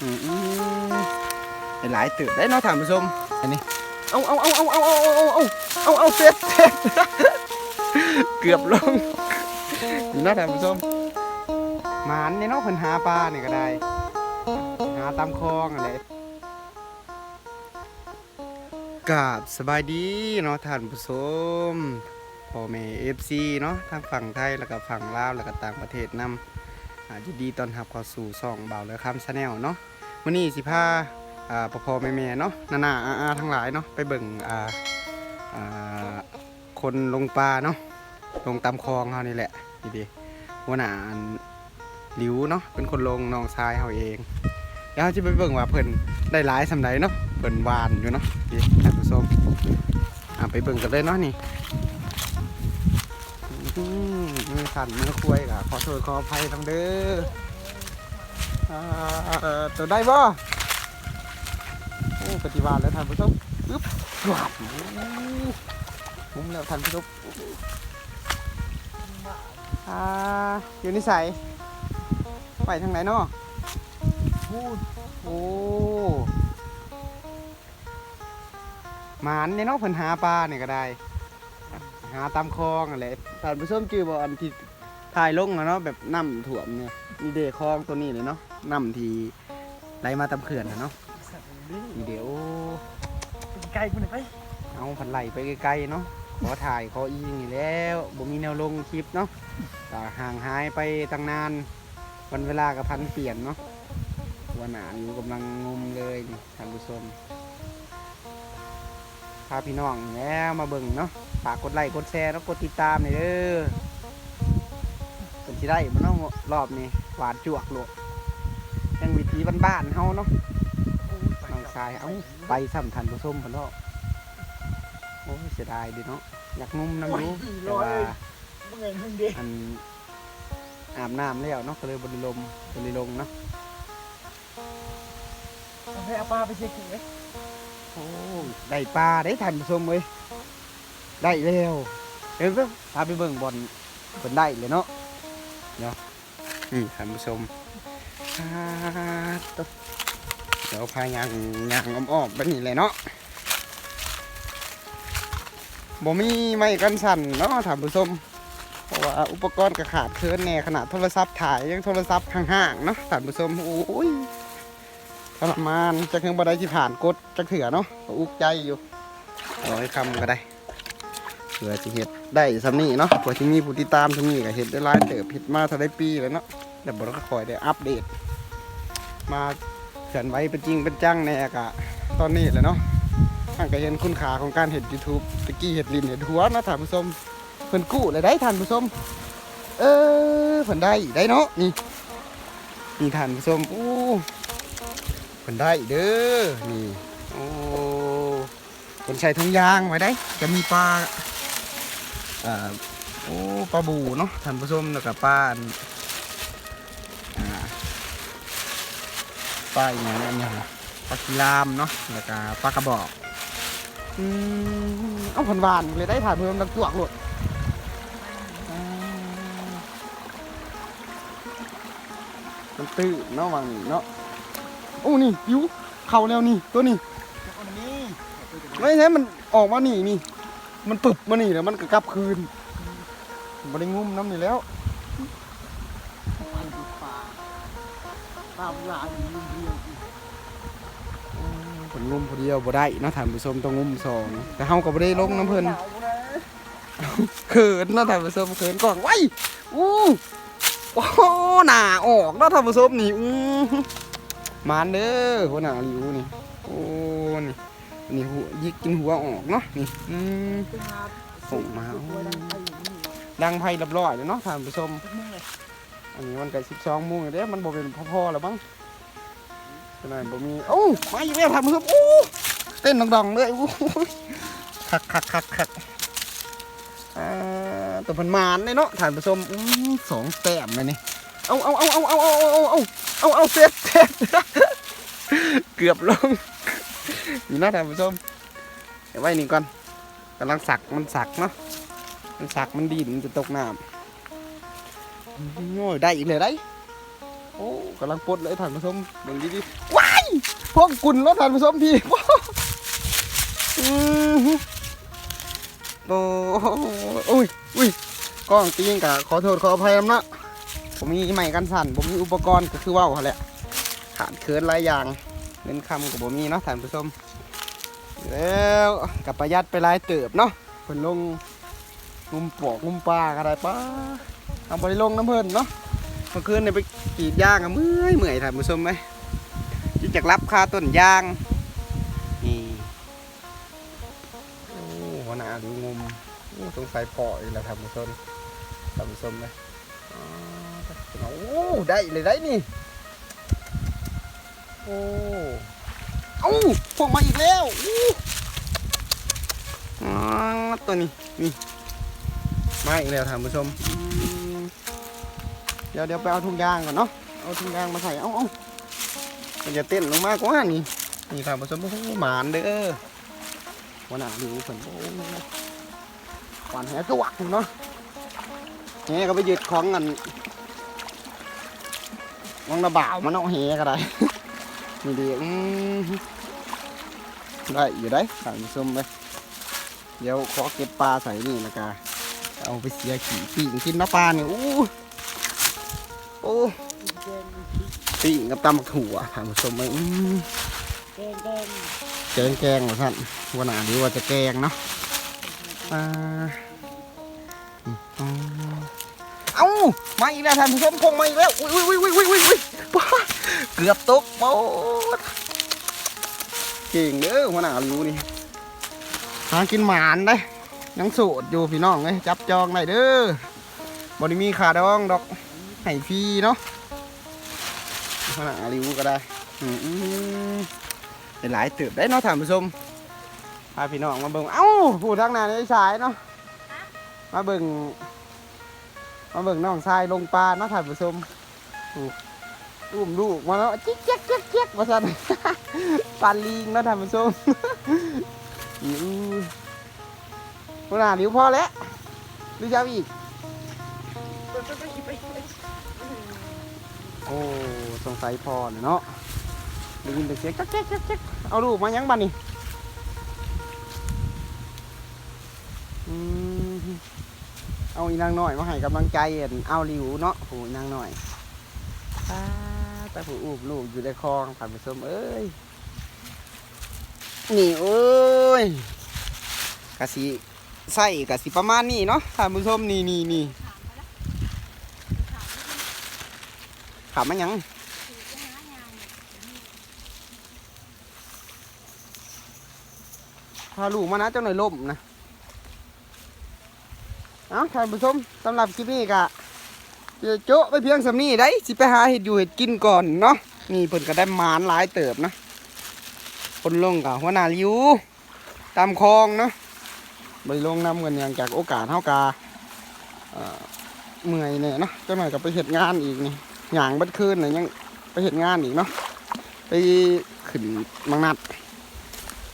อืมอืมหลายตื่นได้เนาะท่านผู้ชมอันนี้เอาเอาเอาเอาเอาเอาเอาเอาเอาเอาเสร็จเสร็จเกือบลงนี่เนาะท่านผู้ชมหมานนี่เนาะเพิ่นหาปลานี่ก็ได้ หาตามคลองอะไรกราบสบายดีเนาะท่านผู้ชมพ่อแม่เอฟซีเนาะทั้งฝั่งไทยแล้วก็ฝั่งลาวแล้วก็ต่างประเทศนำอา ยินดีต้อนรับเข้าสู่ช่องเบาเลยคำชาแนลเนาะวันนี้สิพาอ่าพ่อพ่อแม่แม่เนาะนานาอาอาทั้งหลายเนาะไปเบิ่งอ่าอ่าคนลงปลาเนาะลงตามคลองเขานี่แหละนี่ดีหัวหน้าอันหลิวเนาะเป็นคนลงน้องชายเขาเองเดี๋ยวเราจะไปเบิ่งว่าเพิ่นได้หลายสำใดเนาะเพิ่นหวานอยู่เนาะพี่ท่านผู้ชมอะไปเบิ่งกันเลยเนาะนี่ มือสั่นมือคุยกะขอโทษขออภัยทั้งเด้อเอ่อตัวได้บ่โอ้ปฏิวัติแล้วท่านผู้ชมอึ๊บหวาบโอ้มุมแล้วท่านผู้ชมอ่าอยู่นิสัยไปทางไหนเนาะพูดโอ้หมานเนี่ยเนาะเพิ่นหาปลาเนี่ยก็ได้ หาตามคลองอะไรท่านผู้ชมจือบ่อันที่ถ่ายลงอะเนาะแบบน้ำท่วมเนี่ยมีเดคลองตัวนี้เลยเนาะน้ำที่ไหลมาตามเขื่อนนะเนาะสัตว์นี่นี่เดี๋ยวไกลกูหน่อยไปเอาพันไหลไปไกลๆเนาะขอถ่ายขออีนี่แล้วบ่มีแนวลงคลิปเนาะก็ห่างหายไปตั้งนาน วันเวลากับพันเปลี่ยนเนาะวันหนาอยู่กำลังงมเลยนี่ท่านผู้ชมพาพี่น้องแล้วมาเบิ่งเนาะ ฝากกดไลค์กดแชร์แล้วกดติดตามหน่อยเด้อเป็นสิได้บ่เนาะรอบนี้หวานจวกโลดยังวิธีบ้านๆเฮาเนาะน้องชายเอ้าไปสัมทันผู้ชมพันเนาะโอ้ยเสียดายดิเนาะอยากงมน้ำอยู่แต่ว่ามึงเองมึงเด็กอันอาบน้ำแล้วเนาะก็เลยบริลมบริลงเนาะเอาให้อาปาไปเช็คกินไหมโอ้ยได้ปลาได้ทันผู้ชมเลย ได้แล้วเอ็มก็พาไปเบิ่งบอลเพิ่นได้เลยเนาะเนาะนี่ท่านผู้ชมอ่าตุ๊บเดี๋ยวพายางยางอ้อมๆแบบนี้เลยเนาะบ่มีไม้กันสั่นเนาะท่านผู้ชมเพราะว่าอุปกรณ์ก็ขาดเคินแน่ขนาดโทรศัพท์ถ่ายยังโทรศัพท์ห่างๆเนาะท่านผู้ชมโอ้ยทรมานจะเครื่องบันไดที่ผ่านกดจะเถื่อเนาะอุกใจอยู่ร้อยคำก็ได้ เผื่อจะเห็ดได้สำนี่เนาะเผื่อที่มีผู้ติดตามสำนี่ก็เห็ดได้หลายเติบเห็ดมาเท่าได้ปีแล้วเนาะเดี๋ยวบเราก็คอยได้อัปเดต มาเขียนไว้เป็นจริงเป็นจังแน่กะตอนนี้แหละเนาะท่านก็เห็นคุณค่าของการเห็ด YouTube ตะกี้เห็ดลินเห็ดหัวนะท่านผู้ชมเพิ่นกู้เลยได้ท่านผู้ชมเออเพิ่นได้ได้เนาะนี่นี่ท่านผู้ชมอู้เพิ่นได้เด้อนี่โอ้เพิ่นใช้ถุงยางไว้ได้ จะมีปลา อ่าโอ้ปลาบูเนาะท่านผู้ชมแล้วก็ปลาอันอ่าปลาอย่างนี้อันนี้ปลากีรามเนาะแล้วก็ปลากระบอกอืมเอ้าเพิ่นหวานเลยได้ท่านผู้ชมดังจวกโลดมันตื้อเนาะวางนี่เนาะโอ้นี่อยูเข่าแล้วนี่ตัวนี้ไม่ใช่มันออกมานี่นี่ มันปึบมานี่แล้วมันก็กลับคืนมันได้งุ้มน้ำนี่แล้วพันดูปลาตามลายลุงเดียวผลงุ้มพอเดียวบ่ได้เนาะท่านผู้ชมต้องงุ้มสองแต่เฮาก็บ่ได้ลงน้ำเพิ่นหาวนะเขินเนาะท่านผู้ชมเขินก่อนไว้อู้โอ้หน้าออกเนาะท่านผู้ชมนี่อู้มานเด้อหัวหน้าหลิวนี่โอ้นี่ นี่หัวยิกกินหัวออกเนาะนี่อืมส่งมาดังไพ่เรียบร้อยแล้วเนาะท่านผู้ชมอันนี้มันก็สิบสองโมงแล้วเด้มันบ่เป็นพ่อๆแล้วบ้างขนาดบ่มีโอ้มาอีกแล้วท่านผู้ชมโอ้เต้นดังๆเลยโอ้คักคักคักคักตัวพันมานเลยเนาะท่านผู้ชมสองแต้มเลยนี่เอาเอาเอาเอาเอาเอาเอาเอาเอาเอาเสร็จเสร็จเกือบลง นี่นะท่านผู้ชมเดี๋ยวไว้นี่ก่อนกำลังสักมันสักเนาะมันสักมันดินมันจะตกน้ำโอ้ยได้อีกเลยได้โอ้กำลังปลดเลยท่านผู้ชมเบิ่งดีว้ายพวกกุนรถท่านผู้ชมพี่อือหือโอ้โอ้ยอุ้ยกล้องตีนกะขอโทษขออภัยนะผมมีไม้กันสั่นผมมีอุปกรณ์ก็คือว่าวแหละขาดเคินหลายอย่าง เงินคำกับผมมีเนาะท่านผู้ชมแล้วกับประหยัดไปหลายเติบเนาะเพิ่นลงงุมปอกงุมปลาก็ได้ป้าเอาไปลงน้ำเพิ่นเนาะเมื่อคืนเนี่ยไปกรีดยางอะเมื่อยเมื่อยท่านผู้ชมไหมที่จะรับค่าต้นยางนี่โอ้หัวหน้าดูงมโอ้สงสัยพออีกแล้วท่านผู้ชมท่านผู้ชมไหมอ๋อโอ้ได้เลยได้นี่ โอ้เอ้าพวกมาอีกแล้วอ๋อตัวนี้นี่มาอีกแล้วท่านผู้ชม เดี๋ยวเดี๋ยวไปเอาถุงยางก่อนเนาะเอาถุงยางมาใส่เอ้าเอ้ามันจะเต้นลงมากกว่านี่นี่ท่านผู้ชมโอ้โหหมานเด้อวันหน้าดูเพิ่นโอ้หวานแหตัววักเนาะแหก็ไปยึดของกันวังระบ่าวมันเอาแหก็ได้ นี่ดีอืมได้อยู่ได้ท่านผู้ชมเลยเดี๋ยวขอเก็บปลาใส่นี่นะกาเอาไปเสียขี่ปีกกินน้ำปลาเนี่ยโอ้โอ้ปีกกับตำบักถั่วท่านผู้ชมเลยอืมแดงแกงแกงเหรอท่านวันหนาดีว่าจะแกงเนาะเอ้ามาอีกแล้วท่านผู้ชมพงมาอีกแล้วอุ้ยอุ้ยอุ้ยอุ้ยอุ้ยอุ้ย กือบตกโป๊ดเก่งเด้อวันหน้ารู้นี่หากินหมานได้ยังโสดอยู่พี่น้องเลยจับจองได้เด้อบริมีขาดองดอกให้ฟรีเนาะวันหนาริวก็ได้อืมอืมหลายๆตืบได้เนาะท่านผู้ชมพาพี่น้องมาเบิ่งเอ้าผู้ทางน้าในสายเนาะมาเบิ่งมาเบิ่งน้องชายลงปลาเนาะท่านผู้ชม อู้อุ้มลูกมาเนาะจิ๊กจ๊กจ๊กจ๊กมาสั่นปลาลิงเนาะท่านผู้ชมอู้ผู้หน้านิ้วพอแล้วหรือจะเอาอีก โอ้สงสัยพอเนาะได้ยินแต่เสียงจ๊กจ๊กจ๊กจ๊กเอาลูกมายังบ้านนี่อืมเอาอีนางหน่อยมาให้กำลังใจกันเอาหลิวเนาะโหนางหน่อย แต่ผู้อูบลูกอยู่ในคลองผ่านไปส้มเอ้ย นี่โอ้ยกะสีใส่กะสีประมาณนี้เนาะท่านผู้ชมนี่นี่นี่ขำมันยังพาลูกมานะเจ้าหน่อยล่มนะ เอาท่านผู้ชมสำหรับคลิปนี้กะ จะโจ๊ะไปเพียงสำนี้ได้สิไปหาเห็ดอยู่เห็ดกินก่อนเนาะนี่เพิ่นก็ได้มานหลายเติบนะคนลงกับหัวหน้าริวตามคลองเนาะไปลงนำกันอย่างจากโอกาสเท่ากาเมื่อยเนี่ยเนาะเจ้าหน่อยก็ไปเห็ดงานอีกนี่หยางบัดคืนเนี่ยยังไปเห็ดงานอีกเนาะไปขึ้นมังนัด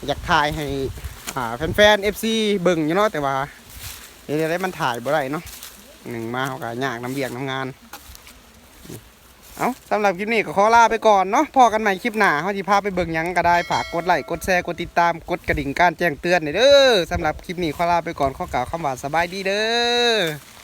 อยากถ่ายให้แฟนๆ FC เบิ่งอยู่เนาะแต่ว่าเดี๋ยวได้มันถ่ายบ่ได้เนาะ หนึ่งมาเขาก็ยากน้ำเบียกน้ำงาน เอาสำหรับคลิปนี้ก็ขอลาไปก่อนเนาะพอกันใหม่คลิปหน้าเขาจะพาไปเบิ่งหยังก็ได้ฝากกดไลค์กดแชร์กดติดตามกดกระดิ่งการแจ้งเตือนหน่อยเด้อสำหรับคลิปนี้ขอลาไปก่อนข้อกล่าวคำว่าสบายดีเด้อ